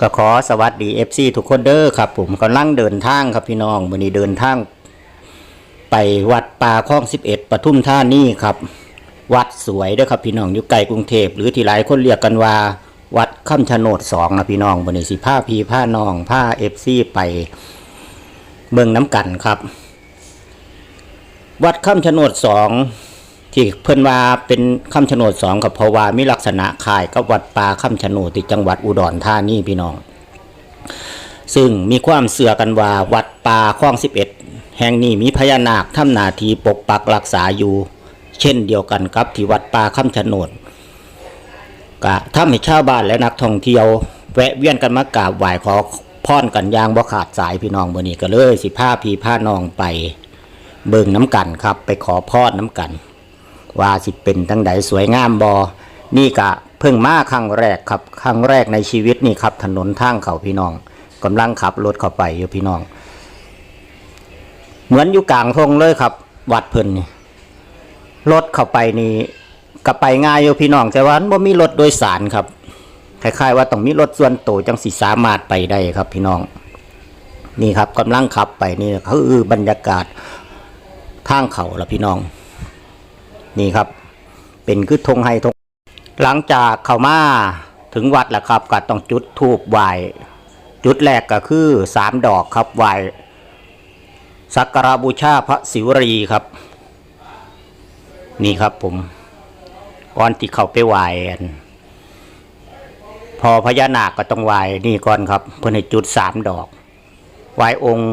ก็ขอสวัสดี FC ทุกคนเด้อครับ ผมกำลังเดินทางครับพี่น้องวันนี้เดินทาง ไปวัดป่าคลอง11ปทุมท่านี่ครับ วัดสวยเด้อครับพี่น้องอยู่ไกลกรุงเทพหรือที่หลายคนเรียกกันว่า วัดคำชโนดสองนะพี่น้องวันนี้สิผ้าพีผ้านองผ้าเอฟซีไปเมืองน้ำกันครับ วัดคำชโนดสอง ที่เพิ่นว่าเป็นคำชะโนดสองกับพราวามีลักษณะคล้ายกับวัดป่าคำชะโนดที่จังหวัดอุดรธานีพี่น้อง ซึ่งมีความเสื่อกันว่าวัดป่าคลอง11แห่งนี้มีพญานาคทำนาทีปกปักรักษาอยู่ เช่นเดียวกันกับที่วัดป่าคำชะโนดกะทำให้ชาวบ้านและนักท่องเที่ยว แวะเวียนกันมากราบไหว้ขอพรกันยางบ่ขาดสายพี่น้องมื้อนี้ก็เลยสิพาพี่พานองไป เบิ่งน้ำกันครับ ไปขอพรน้ำกัน ว่าสิเป็นทั้งใดสวยงามบอนี่กะเพิ่งมาครั้งแรกครับครั้งแรกในชีวิตนี่ครับ ถนนทางเขาพี่น้องกำลังขับรถเข้าไปอยู่พี่น้อง เหมือนอยู่กลางทงเลยครับ วัดเพิ่นนี่รถเข้าไปนี่ก็ไปง่ายอยู่พี่น้อง แต่ว่ามันบ่มีรถโดยสารครับคล้ายๆว่าต้องมีรถส่วนตัวจังสิสามารถไปได้ครับพี่น้อง นี่ครับกำลังขับไปนี่คือบรรยากาศทางเขาละพี่น้อง นี่ครับ เป็นคือธงไฮธงหลังจากเข้ามาถึงวัดแล้วครับก็ต้องจุดธูปไหว้จุดแรกก็คือสามดอกครับไหว้สักการบูชาพระศิวรีครับ นี่ครับผมก่อนที่เข้าไปไหว้อันพอพญานาคก็ต้องไหว้นี่ก่อนครับ เพื่อนให้จุดสามดอกไหว้องค์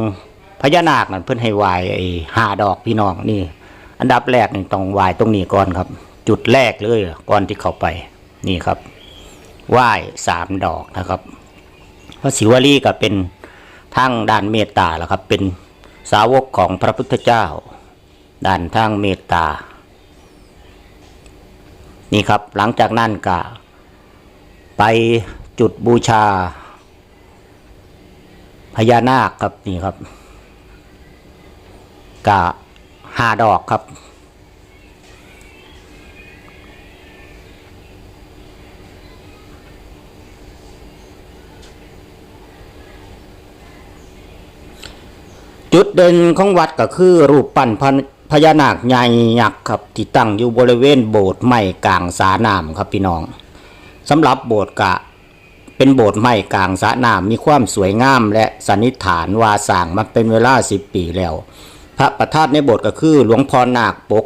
พญานาคนั่นเพื่อนให้ไหวไอ้ห้าดอกพี่น้องนี่ อันดับแรกนี่ต้องไหว้ตรงนี้ก่อนครับ จุดแรกเลยก่อนที่เข้าไปนี่ครับไหว้สามดอกนะครับพระศิวลีก็เป็นทางด้านเมตตาแล้วครับ เป็นสาวกของพระพุทธเจ้า ด้านทางเมตตา นี่ครับหลังจากนั้นก็ไปจุดบูชา พญานาคครับนี่ครับกะ ห้าดอกครับ จุดเด่นของวัดก็คือรูปปั้นพญพญานาคใหญ่ยักษ์ครับที่ตั้งอยู่บริเวณโบสถ์ไม้กลางสาน้ำครับพี่น้องสำหรับโบสถ์กะเป็นโบสถ์ไม้กลางสระน้ำมีความสวยงามและสันนิษฐานว่าสร้างมาเป็นเวลาสิบปีแล้ว พระประธานในโบสถ์ก็คือ หลวงพ่อนาคปก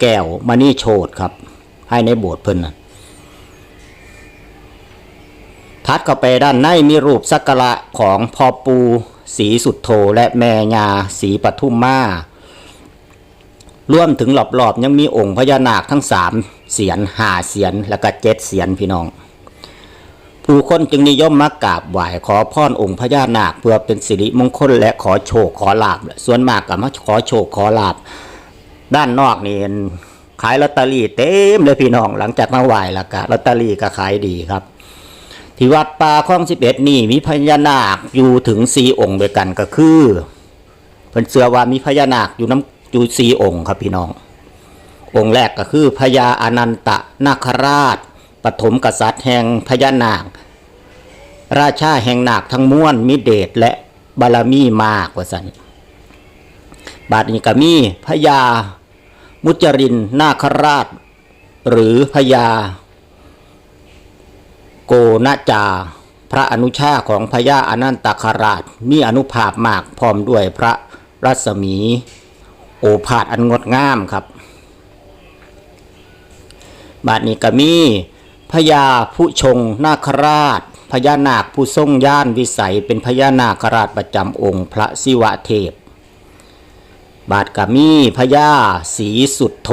แก้วมณีโชตครับ ให้ในโบสถ์เพิ่นนะทัดเข้าไปด้านในมีรูปสักการะของพ่อปูศรีสุดโทและแม่ยาศรีปทุมมารวมถึงรอบๆ ยังมีองค์พญานาคทั้งสามเสียนหาเสียนแล้วก็เจ็ดเสียนพี่น้อง ผู้คนจึงนิยมมากราบไหว้ขอพรองค์พญานาคเพื่อเป็นสิริมงคลและขอโชคขอลาบส่วนมากก็มาขอโชคขอลาบด้านนอกนี่ขายลอตเตอรี่เต็มเลยพี่น้องหลังจากมาไหว้แล้วก็ลอตเตอรี่ก็ขายดีครับ ที่วัดป่าคลองสิบเอ็ดนี่มีพญานาคอยู่ถึงสี่องค์ด้วยกันก็คือเพิ่นเชื่อว่ามีพญานาคอยู่น้ำอยู่สี่องค์ครับพี่น้อง องค์แรกก็คือพญาอนันตนาคราช ปฐมกษัตริย์แห่งพญานาค ราชาแห่งนาคทั้งม้วนมีเดชและบารมีมากว่าสันบาดนี้ก็มีพญามุจรินนาคราช หรือพญาโกนาจา พระอนุชาของพญาอนันตคราช มีอนุภาพมากพร้อมด้วยพระรัศมี โอภาสอันงดงามครับ บาดนี้ก็มี พญาผู้ชงนาคราช พญานาคผู้ทรงย่านวิสัย เป็นพญานาคราชประจำองค์พระศิวะเทพ บาดกามีพญาสีสุดโท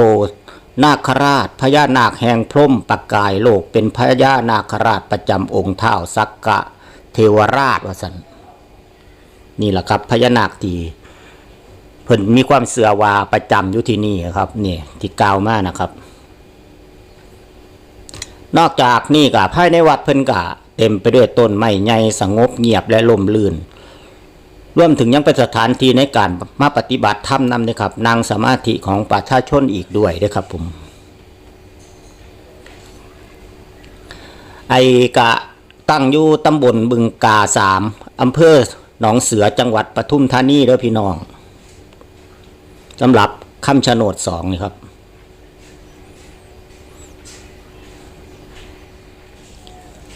นาคราชพญานาคแห่งพรมประกายโลกเป็นพญานาคราชประจำองค์เท้าสักกะเทวราชวสันนี่แหละครับพญานาคทีเพิ่นมีความเสือวาประจำอยู่ที่นี่ครับนี่ที่กล่าวมานะครับ นอกจากนี่ก็ภายในวัดเพิ่นก็เต็มไปด้วยต้นไม้ใหญ่สงบเงียบและลมลื่นรวมถึงยังเป็นสถานที่ในการมาปฏิบัติธรรมนำนะครับนางสมาธิของประชาชนอีกด้วยนะครับผมไอกะตั้งอยู่ตำบลบึงกาสามอำเภอหนองเสือจังหวัดปทุมธานีเด้อพี่น้องสำหรับคำชะโนดสองนี่ครับ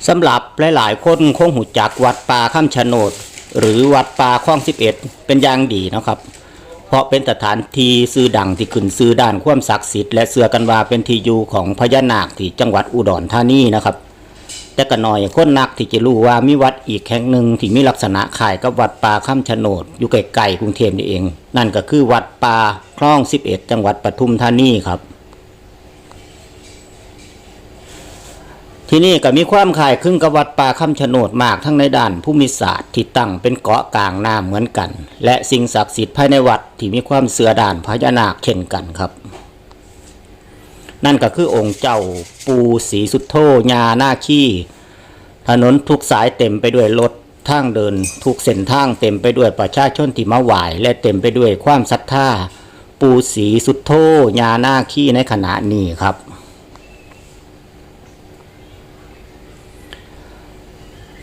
สำหรับหลายๆคนคงหูจักวัดป่าข้ามชะโนด หรือวัดป่าคลอง 11 เป็นอย่างดีนะครับ เพราะเป็นสถานที่ซื้อดังที่ขึ้นซื้อด้านความศักดิ์สิทธิ์และเสือกันว่าเป็นที่อยู่ของพญานาคที่จังหวัดอุดรธานีนะครับ แต่ก็น้อยคนนักที่จะรู้ว่ามีวัดอีกแห่งหนึ่งที่มีลักษณะคล้ายกับวัดป่าข้ามชะโนด อยู่ใกลๆกรุงเทพนี่เอง นั่นก็คือวัดป่าคลอง 11 จังหวัดปทุมธานีครับ ที่นี่ก็มีความคล้ายคลึงกับวัดป่าคำชะโนดมากทั้งในด้านภูมิศาสตร์ที่ตั้งเป็นเกาะกลางน้ำเหมือนกัน และสิ่งศักดิ์สิทธิ์ภายในวัดที่มีความเสือด่านพญานาคเช่นกันครับ นั่นก็คือองค์เจ้าปูศรีสุดโธญาหน้าขี้ถนนทุกสายเต็มไปด้วยรถทางเดินทุกเส้นทางเต็มไปด้วยประชาชนที่มาไหว้และเต็มไปด้วยความศรัทธาปูศรีสุดโธญาหน้าขี้ในขณะนี้ครับ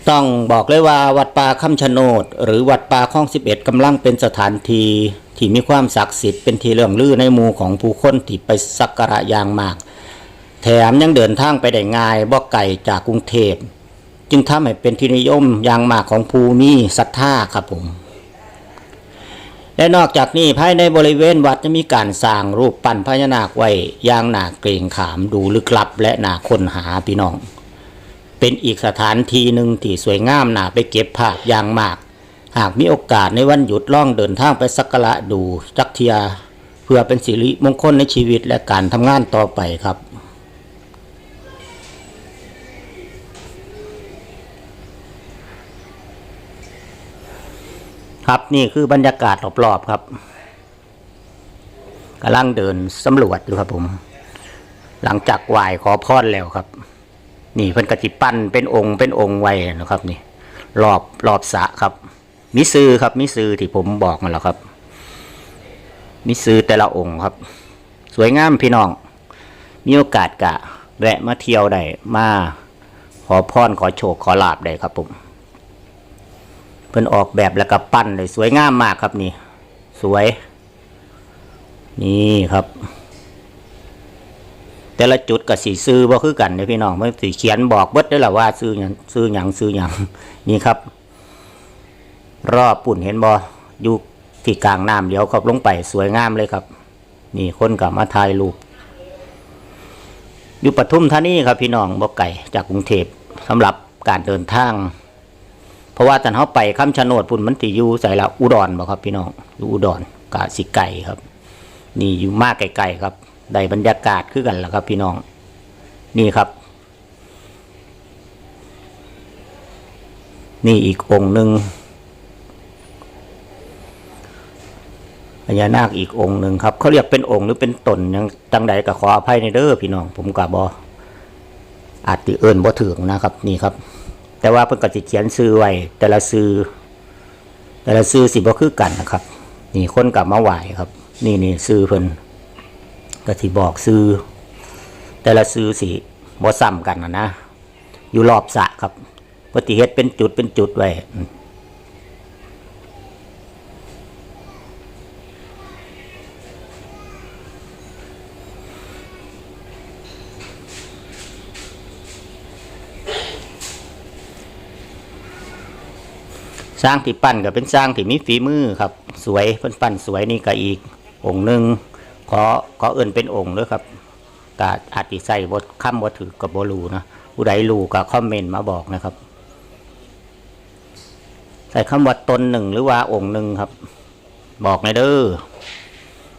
ต้องบอกเลยว่าวัดป่าคำชะโนด หรือวัดป่าคลอง 11กำลังเป็นสถานที่ที่มีความศักดิ์สิทธิ์เป็นที่เลื่องลือในหมู่ของผู้คนที่ไปสักการะอย่างมาก แถมยังเดินทางไปได้ง่ายบ่ไกลจากกรุงเทพจึงทำให้เป็นที่นิยมอย่างมากของผู้มีศรัทธาครับผม และนอกจากนี้ภายในบริเวณวัดจะมีการสร้างรูปปั้นพญานาคไว้อย่างหนาเกรงขามดูลึกลับและหนาค้นหาพี่น้อง เป็นอีกสถานที่หนึ่งที่สวยงามน่าไปเก็บภาพอย่างมาก หากมีโอกาสในวันหยุดล่องเดินทางไปสักการะดูจักเทีย เพื่อเป็นสิริมงคลในชีวิตและการทำงานต่อไปครับครับนี่คือบรรยากาศรอบๆครับกำลังเดินสำรวจอยู่ครับผม หลังจากไหว้ขอพรแล้วครับ นี่เพิ่นกจิปั้นเป็นองค์เป็นองค์ไว้นะครับนี่รอบรอบสะครับ มิซือครับมิซือที่ผมบอกนั่นแหละครับ มิซือแต่ละองค์ครับ สวยงามพี่น้องมีโอกาสกะแวะมาเที่ยวได้มาขอพรขอโชคขอลาบได้ครับผมเพิ่นออกแบบแล้วก็ปั้นเลยสวยงามมากครับนี่ สวย นี่ครับ แต่ละจุดกับสีซื้อบ่คือกันเด้อพี่น้องมันสีเขียนบอกเบิดได้อละว่าซื้อหยังซื้อหยังซื้อหยังนี่ครับ รอบปุ่นเห็นบ่อยู่ที่กลางน้ำเดี๋ยวเขาลงไปสวยงามเลยครับ นี่คนกับมาถ่ายรูปอยู่ปทุมธานีครับพี่น้องบ่ไก่จากกรุงเทพสำหรับการเดินทาง เพราะว่าตอนเขาไปคำชะโนดปุ่นมันติอยู่ใส่ละอุดรบ่ครับ พี่น้องอยู่อุดรกะสิไก่ครับ นี่อยู่มากไกลๆครับ ได้บรรยากาศคือกันแล้วครับพี่น้อง นี่ครับ นี่อีกองค์หนึ่งพญานาคอีกองค์หนึ่งครับ เขาเรียกเป็นองค์หรือเป็นตนยังจังใดก็ขออภัยในเด้อพี่น้อง ผมกับบออาจติเอิญบ่ถึงนะครับ นี่ครับ แต่ว่าเพิ่นก็สิเขียนซื้อไว้แต่ละซื้อแต่ละซื้อสิบ่คือกันนะครับ นี่คนกลับมาไหวครับ นี่นี่ซื้อเพิ่น ก็ที่บอกซื้อ แต่ละซื้อสิบ่ซ้ำกันนะนะ อยู่รอบสะครับปฏิเฮ็ดเป็นจุดเป็นจุดไว้สร้างที่ปั้นก็เป็นสร้างที่มีฝีมือครับ สวยเพิ่นปั้นสวยนี่ก็อีกองค์หนึ่ง ขอขอเอื่นเป็นองค์ด้วยครับกาอาจิใส่บทคำบ่ถือกับบรูนะผู้ใดรู้ก็คอมเมนต์มาบอกนะครับ ใส่คำว่าตนหนึ่งหรือว่าองค์หนึ่งครับ บอกในอยเด้อ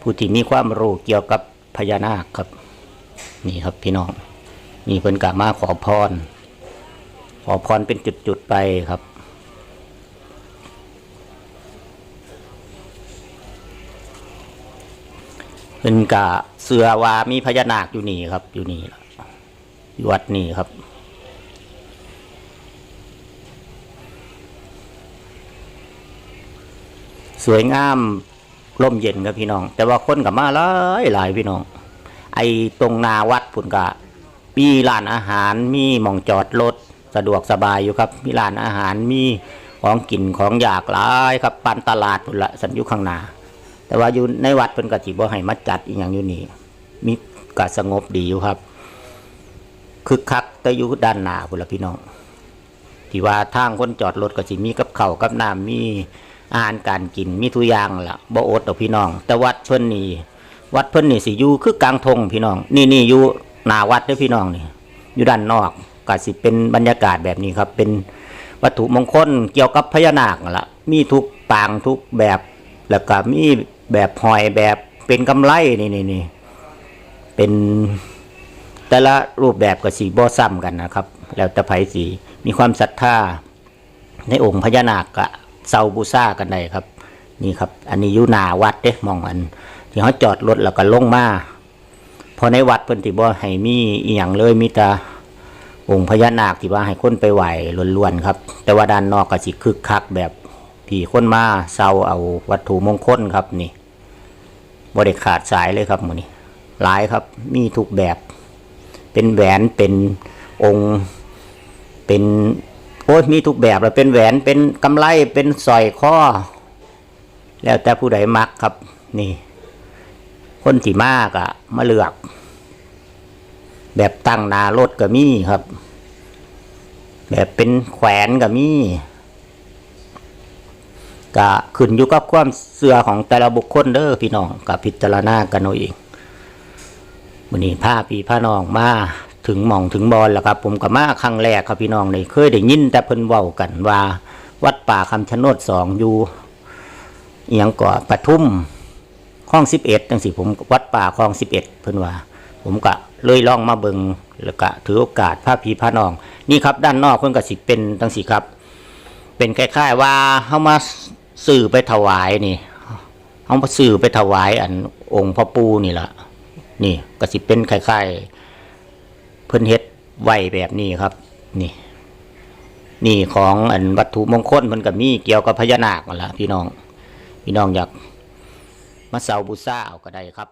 ผู้ที่มีความรู้เกี่ยวกับพญานาคครับ นี่ครับพี่น้องนี่เพิ่นกามาขอพร ขอพรเป็นจุดๆไปครับ เพิ่นกะเสือวามีพญานาคอยู่นี่ครับ อยู่นี่อยู่วัดนี่ครับสวยงามร่มเย็นครับพี่น้อง แต่ว่าคนกับมาหลายหลายพี่น้อง ไอ้ตรงนาวัดพุ่นกะมีร้านอาหารมีหมองจอดรถสะดวกสบายอยู่ครับ มีร้านอาหารมีของกินของอยากหลายครับปันตลาดพุ่นละสันอยุข้างหน้า แต่ว่าอยู่ในวัดเพิ่นก็สิบ่ให้มาจัดอีหยังอยู่นี่มีก็สงบดีอยู่ครับคึกคักแต่อยู่ด้านหน้าพุ่นละพี่น้องที่ว่าทางคนจอดรถก็สิมีกับเข้ากับน้ำมีอาหารการกินมีทุกอย่างล่ะบ่อดดอกพี่น้อง แต่วัดเพิ่นนี่วัดเพิ่นนี่สิอยู่คือกลางทงพี่น้อง นี่นี่อยู่หน้าวัดเด้อพี่น้องนี่อยู่ด้านนอกก็สิเป็นบรรยากาศแบบนี้ครับ เป็นวัตถุมงคลเกี่ยวกับพญานาคละมีทุกปางทุกแบบแล้วก็มี แบบหอยแบบเป็นกำไรนี่นี่นี่เป็นแต่ละรูปแบบก็สีบ่ซ้ำกันนะครับ แล้วแต่ไผสีมีความศรัทธาในองค์พญานาคกะเซาบูซากันได้ครับ นี่ครับ อันนี้ยูนาวัดเด้มองอัน ที่เขาจอดรถแล้วก็ลงมาพอในวัดเพิ่นที่บ่ให้มีอีหยังเลยมีแต่องค์พญานาคที่ว่าให้คนไปไหวล้วนๆครับ แต่ว่าด้านนอกก็สิคึกคักแบบที่คนมาเซาเอาวัตถุมงคลครับนี่ บ่ได้ขาดสายเลยครับมื้นี้หลายครับมีทุกแบบ เป็นแหวนเป็นองค์ เป็นโอ้ยมีทุกแบบเลยเป็นแหวนเป็นกำไลเป็นสร้อยข้อ แล้วแต่ผู้ใดมักครับ นี่ คนที่มากอะมาเลือก แบบตั้งนารถก็มีครับ แบบเป็นแขวนก็มี ก็ขึ้นอยู่กับความเสื่อของแต่ละบุคคลเด้อพี่น้องกับพิจารณากันเอาเองวันนี้พาพี่พาน้องมาถึงหม่องถึงบอลแล้วครับ ผมก็มาครั้งแรกครับพี่น้องเลยเคยได้ยินแต่เพิ่นเว้ากันว่า วัดป่าคำชะโนดสองอยู่เอียงก่อปทุมคลองสิบเอ็ดจังสิผมวัดป่าคลองสิบเอ็ดเพิ่นว่า ผมก็เลยล่องมาเบิงแล้วก็ถือโอกาสพาพี่พาน้อง นี่ครับด้านนอกเพิ่นก็สิเป็นจังสิครับ เป็นคล้ายๆว่าเฮามา สื่อไปถวายนี่เอาสื่อไปถวาย อันองค์พ่อปู่นี่ละนี่ก็สิเป็นคล้ายๆเพิ่นเฮ็ดไหวแบบนี้ครับ นี่ นี่ของอันวัตถุมงคลมันก็มีเกี่ยวกับพญานาคนั่นล่ะพี่น้อง พี่น้องอยากมาเสาบูชาเอาก็ได้ครับ